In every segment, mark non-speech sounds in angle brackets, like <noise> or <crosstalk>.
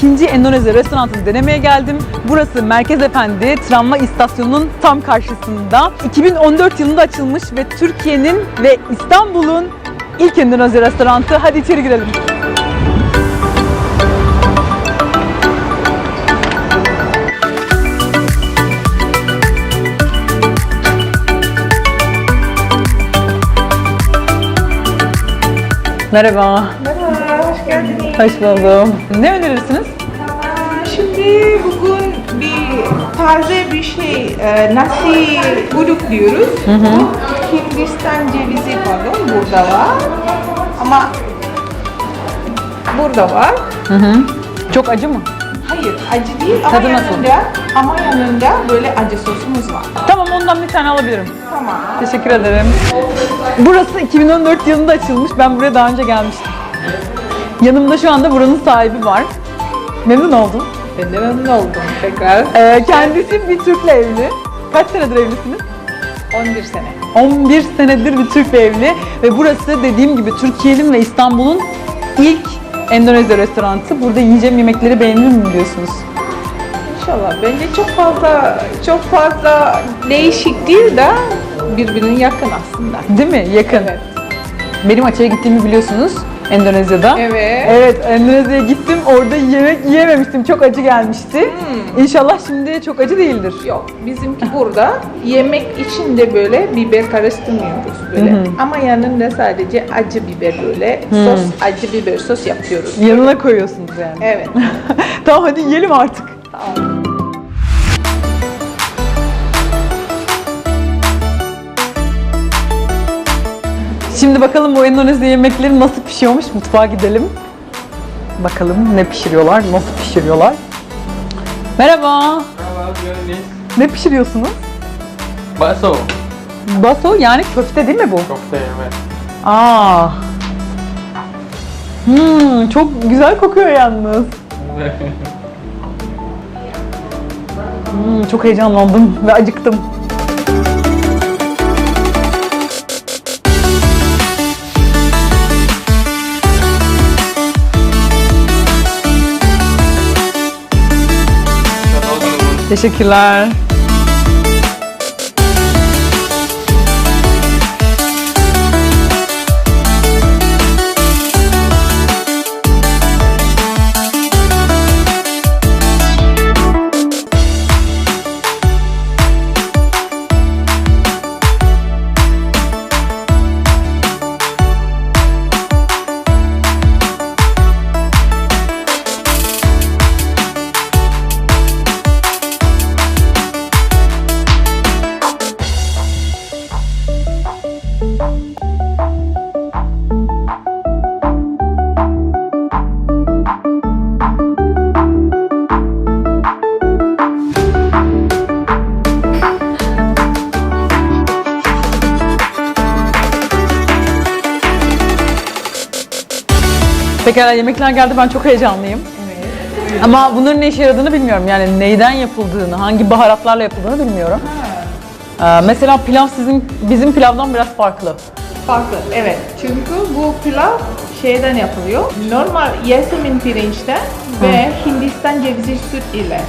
İkinci Endonezya restoranını denemeye geldim. Burası Merkez Efendi tramvay istasyonunun tam karşısında. 2014 yılında açılmış ve Türkiye'nin ve İstanbul'un ilk Endonezya restoranı. Hadi içeri girelim. Merhaba. Merhaba, geldiniz. Hoş buldum. Ne önerirsiniz? Şimdi bugün bir taze bir şey, e, nasi uduk diyoruz. Bu Hindistan cevizi pardon, burada var. Ama burada var. Çok acı mı? Hayır, acı değil ama Tadı nasıl? yanında, ama yanında böyle acı sosumuz var. Tamam ondan bir tane alabilirim. Tamam. Teşekkür ederim. Burası 2014 yılında açılmış. Ben buraya daha önce gelmiştim. Yanımda şu anda buranın sahibi var. Memnun oldum. Ben de memnun oldum tekrar. Ee, kendisi bir Türk'le evli. Kaç senedir evlisiniz? 11 sene. 11 senedir bir Türk'le evli ve burası dediğim gibi Türkiye'nin ve İstanbul'un ilk Endonezya restoranı. Burada yiyeceğim yemekleri beğenir mi diyorsunuz? İnşallah. Bence çok fazla çok fazla değişik değil de birbirine yakın aslında. Değil mi? Yakın. Evet. Benim açıya gittiğimi biliyorsunuz Endonezya'da. Evet. Evet, Endonezya'ya gittim. Orada yemek yiyememiştim. Çok acı gelmişti. İnşallah şimdi çok acı değildir. Yok, bizimki burada yemek içinde böyle biber karıştırmıyoruz böyle. Ama yanında sadece acı biber böyle sos, acı biber sos yapıyoruz. Yanına koyuyorsunuz yani. Evet. <laughs> tamam hadi yiyelim artık. Tamam. Şimdi bakalım bu Endonezya yemekleri nasıl pişiyormuş. Mutfağa gidelim. Bakalım ne pişiriyorlar, nasıl pişiriyorlar. Merhaba. Merhaba. Ne pişiriyorsunuz? Bakso. Baso yani köfte değil mi bu? Köfte evet. Aa. Hmm, çok güzel kokuyor yalnız. Hmm, çok heyecanlandım ve acıktım. Teşekkürler. Pekala yemekler geldi ben çok heyecanlıyım. Ama bunların ne işe yaradığını bilmiyorum. Yani neyden yapıldığını, hangi baharatlarla yapıldığını bilmiyorum. Ee, mesela pilav sizin bizim pilavdan biraz farklı. Farklı, evet. Çünkü bu pilav şeyden yapılıyor. Normal Yasemin pirinçten ve Hindistan cevizi süt ile.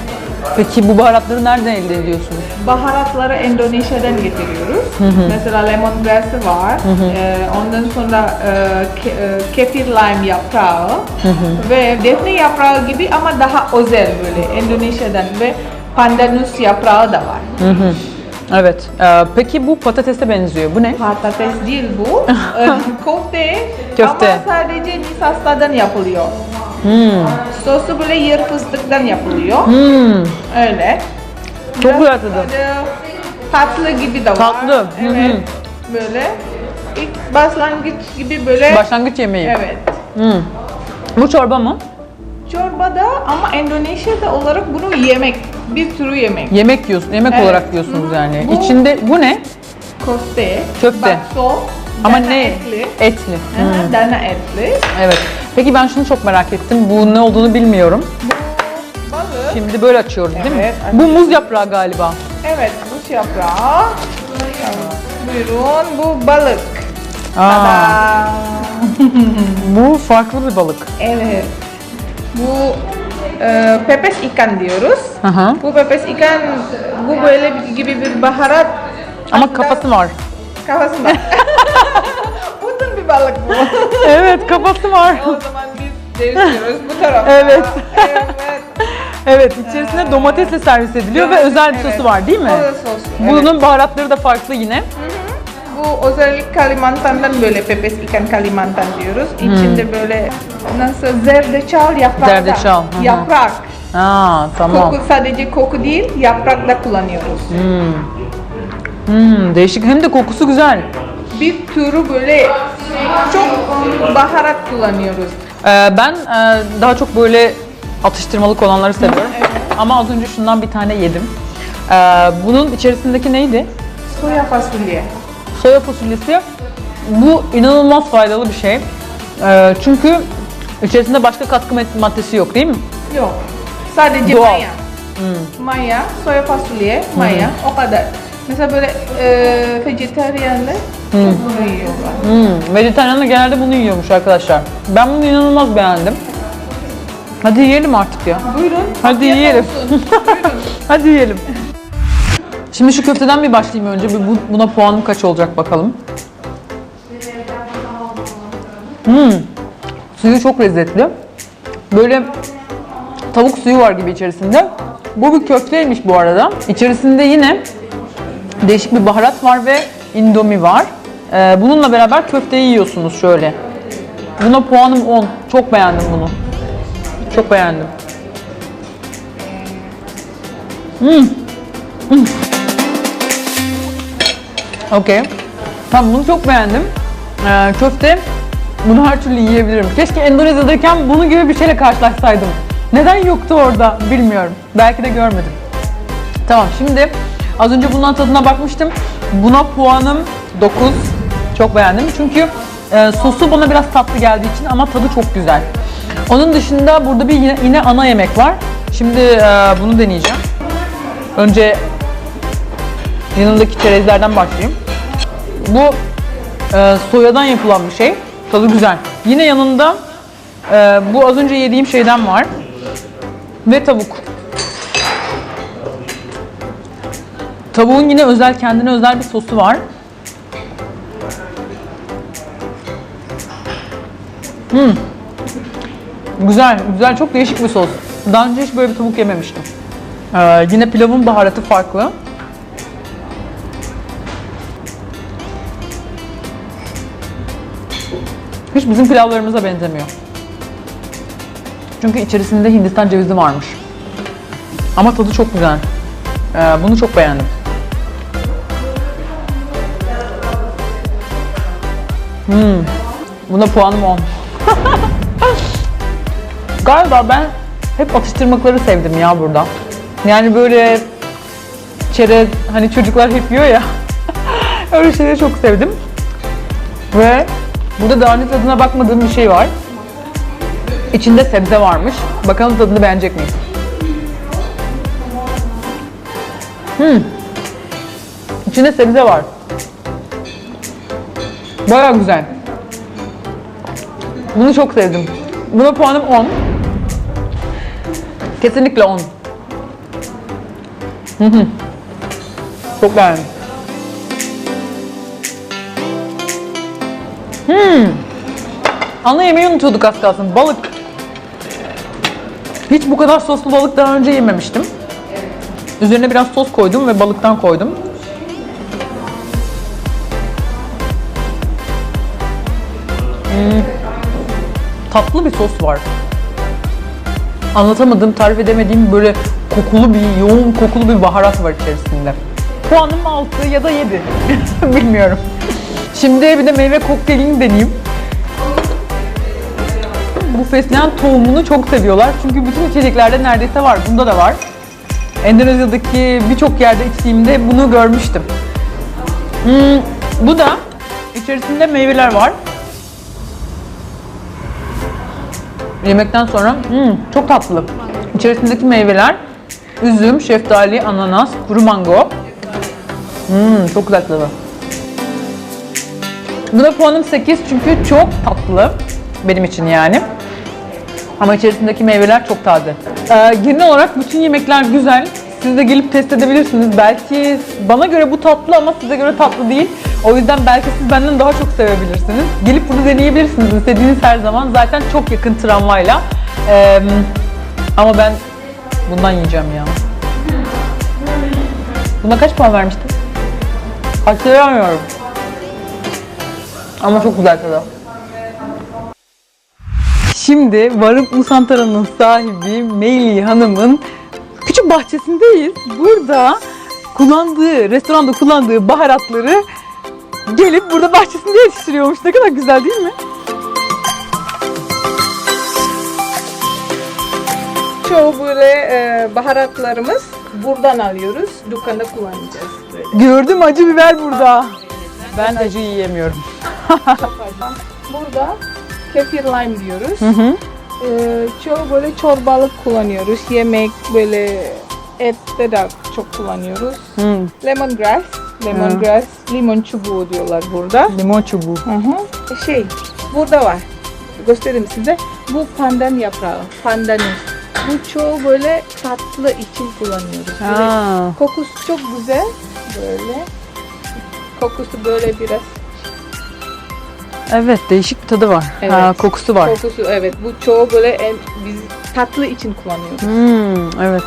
Peki bu baharatları nereden elde ediyorsunuz? Baharatları Endonezya'dan getiriyoruz. Mesela lemongrass'ı var. Ee, ondan sonra e, ke- e, kefir lime yaprağı ve defne yaprağı gibi ama daha özel böyle Endonezya'dan ve pandanus yaprağı da var. Evet. Ee, peki bu patatese benziyor. Bu ne? Patates değil bu. <laughs> Ee, Köfte. Köfte. Ama sadece nişastadan yapılıyor. Sosu böyle yer fıstıktan yapılıyor. Hmm, Öyle. Çok güzel tadı. Tatlı gibi de var. Tatlı, hı hı. Evet. Böyle. İlk başlangıç gibi böyle. başlangıç yemeği. Evet. Hmm. Bu çorba mı? Çorbada ama Endonezya'da olarak bunu yemek. Bir türü yemek. Yemek yiyorsun, yemek Evet. olarak yiyorsunuz yani. Bu- İçinde bu ne? Köfte. Köfte. Bakso. Ama dana ne? Etli. Etli. Aha, Hmm, Dana etli. Evet. Peki ben şunu çok merak ettim. Bu ne olduğunu bilmiyorum. Bu balık. Şimdi böyle açıyoruz değil mi? Evet, Bu muz yaprağı galiba. Evet, bu yaprağı. Buyurun, bu balık. Aa, <laughs> bu farklı bir balık. Evet. Bu e, pepes ikan diyoruz. Hı. Bu pepes ikan bu böyle gibi bir baharat. Ama Hatta- kafası var. Kafası var. <laughs> Balık bu. <laughs> Evet kafası var. o zaman biz değiştiriyoruz bu tarafa. Evet. evet. Evet içerisinde domatesle servis ediliyor ve özel bir Evet. sosu var değil mi? O da sos. evet. Bunun baharatları da farklı yine. Bu özellik Kalimantan'dan böyle pepes ikan Kalimantan diyoruz. İçinde böyle nasıl zerdeçal yaprak. Zerdeçal, hı hı. Yaprak. Aa tamam. Koku sadece koku değil, yaprak da kullanıyoruz. Hmm, değişik hem de kokusu güzel. Bir türü böyle çok baharat kullanıyoruz. Ee, ben e, daha çok böyle atıştırmalık olanları seviyorum. Ama az önce şundan bir tane yedim. Ee, bunun içerisindeki neydi? Soya fasulye. Soya fasulyesi. Bu inanılmaz faydalı bir şey. Ee, çünkü içerisinde başka katkı mad- maddesi yok değil mi? Yok. Sadece Doğal. maya. Maya, soya fasulye, maya. O kadar. Mesela böyle e, vejetaryenler bunu yiyorlar. Hmm, vejetaryenler genelde bunu yiyormuş arkadaşlar. Ben bunu inanılmaz beğendim. Hadi yiyelim artık ya. Buyurun. Hadi afiyet yiyelim. olsun. <laughs> Buyurun. Hadi yiyelim. Şimdi şu köfteden bir başlayayım önce. Bir bu- buna puanım kaç olacak bakalım. Hmm. Suyu çok lezzetli. Böyle tavuk suyu var gibi içerisinde. Bu bir köfteymiş bu arada. İçerisinde yine değişik bir baharat var ve indomie var. Ee, bununla beraber köfteyi yiyorsunuz şöyle. Buna puanım 10. Çok beğendim bunu. Çok beğendim. Okey. Tamam bunu çok beğendim. Ee, köfte bunu her türlü yiyebilirim. Keşke Endonezya'dayken bunun gibi bir şeyle karşılaşsaydım. Neden yoktu orada bilmiyorum. Belki de görmedim. Tamam şimdi az önce bundan tadına bakmıştım. Buna puanım 9. Çok beğendim. Çünkü e, sosu bana biraz tatlı geldiği için ama tadı çok güzel. Onun dışında burada bir yine, yine ana yemek var. Şimdi e, bunu deneyeceğim. Önce yanındaki çerezlerden başlayayım. Bu e, soyadan yapılan bir şey. Tadı güzel. Yine yanında e, bu az önce yediğim şeyden var. Ve tavuk. Tavuğun yine özel kendine özel bir sosu var. Hmm. Güzel, güzel. Çok değişik bir sos. Daha önce hiç böyle bir tavuk yememiştim. Ee, yine pilavın baharatı farklı. Hiç bizim pilavlarımıza benzemiyor. Çünkü içerisinde Hindistan cevizi varmış. Ama tadı çok güzel. Ee, bunu çok beğendim. Hmm. Buna puanım 10. Galiba ben hep atıştırmalıkları sevdim ya burada. Yani böyle çerez hani çocuklar hep yiyor ya. <laughs> Öyle şeyleri çok sevdim. Ve burada daha önce tadına bakmadığım bir şey var. İçinde sebze varmış. Bakalım tadını beğenecek miyim? Hmm. İçinde sebze var. Baya güzel. Bunu çok sevdim. Buna puanım 10. Kesinlikle 10. Hı hı. Çok beğendim. Hmm. Ana yemeği unutuyorduk az kalsın. Balık. Hiç bu kadar soslu balık daha önce yememiştim. Üzerine biraz sos koydum ve balıktan koydum. Hmm. Tatlı bir sos var. Anlatamadığım, tarif edemediğim böyle kokulu bir, yoğun kokulu bir baharat var içerisinde. Puanım 6 ya da 7. <laughs> Bilmiyorum. Şimdi bir de meyve kokteylini deneyeyim. Bu fesleğen tohumunu çok seviyorlar. Çünkü bütün içeceklerde neredeyse var. Bunda da var. Endonezya'daki birçok yerde içtiğimde bunu görmüştüm. Hmm, bu da içerisinde meyveler var. Yemekten sonra hmm, çok tatlı. İçerisindeki meyveler üzüm, şeftali, ananas, kuru mango. Hmm, çok güzel tadı. Buna puanım 8 çünkü çok tatlı benim için yani. Ama içerisindeki meyveler çok taze. Ee, genel olarak bütün yemekler güzel. Siz de gelip test edebilirsiniz. Belki bana göre bu tatlı ama size göre tatlı değil. O yüzden belki siz benden daha çok sevebilirsiniz. Gelip bunu deneyebilirsiniz. İstediğiniz her zaman zaten çok yakın tramvayla. Ee, ama ben bundan yiyeceğim ya. Buna kaç puan vermiştim? Hatırlamıyorum. Ama çok güzel tadı. Şimdi Varıp Musantara'nın sahibi Meyli Hanım'ın küçük bahçesindeyiz. Burada kullandığı, restoranda kullandığı baharatları gelip burada bahçesinde yetiştiriyormuş. Ne kadar güzel değil mi? Çoğu böyle e, baharatlarımız buradan alıyoruz. Dükkanda kullanacağız. Böyle. Gördüm acı biber burada. Ben acı yiyemiyorum. <laughs> Burada kefir lime diyoruz. Hı hı. Ee, çoğu böyle çorbalık kullanıyoruz. Yemek böyle ette de çok kullanıyoruz. Hı. Lemongrass, lemongrass, limon çubuğu diyorlar burada. Limon çubuğu. Hı hı. Şey, burada var. Göstereyim size. Bu pandan yaprağı, pandanus. Bu çoğu böyle tatlı için kullanıyoruz. Böyle kokusu çok güzel. Böyle. Kokusu böyle biraz. Evet değişik bir tadı var. Evet. Ha, kokusu var. Kokusu evet. Bu çoğu böyle en, biz tatlı için kullanıyoruz. Hmm, evet.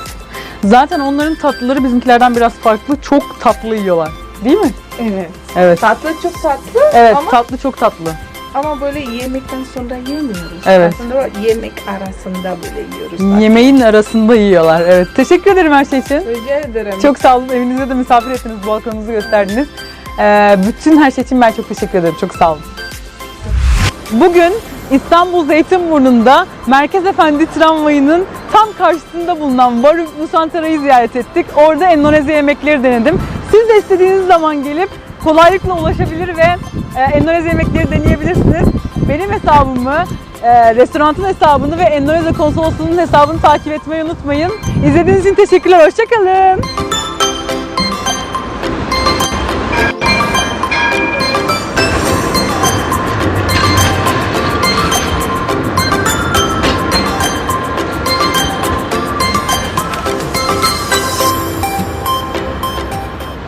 Zaten onların tatlıları bizimkilerden biraz farklı. Çok tatlı yiyorlar. Değil mi? Evet. Evet. Tatlı çok tatlı Evet, ama tatlı çok tatlı. ama böyle yemekten sonra yemiyoruz. Evet. Aslında yemek arasında böyle yiyoruz. tatlı. Yemeğin arasında yiyorlar. Evet. Teşekkür ederim her şey için. Rica ederim. Çok sağ olun. Evinizde de misafir ettiniz. Balkonunuzu gösterdiniz. Ee, bütün her şey için ben çok teşekkür ederim. Çok sağ olun. Bugün İstanbul Zeytinburnu'nda Merkez Efendi tramvayının tam karşısında bulunan Varuk Nusantara'yı ziyaret ettik. Orada Endonezya yemekleri denedim. Siz de istediğiniz zaman gelip kolaylıkla ulaşabilir ve e, Endonezya yemekleri deneyebilirsiniz. Benim hesabımı, e, restoranın hesabını ve Endonezya konsolosluğunun hesabını takip etmeyi unutmayın. İzlediğiniz için teşekkürler. Hoşçakalın.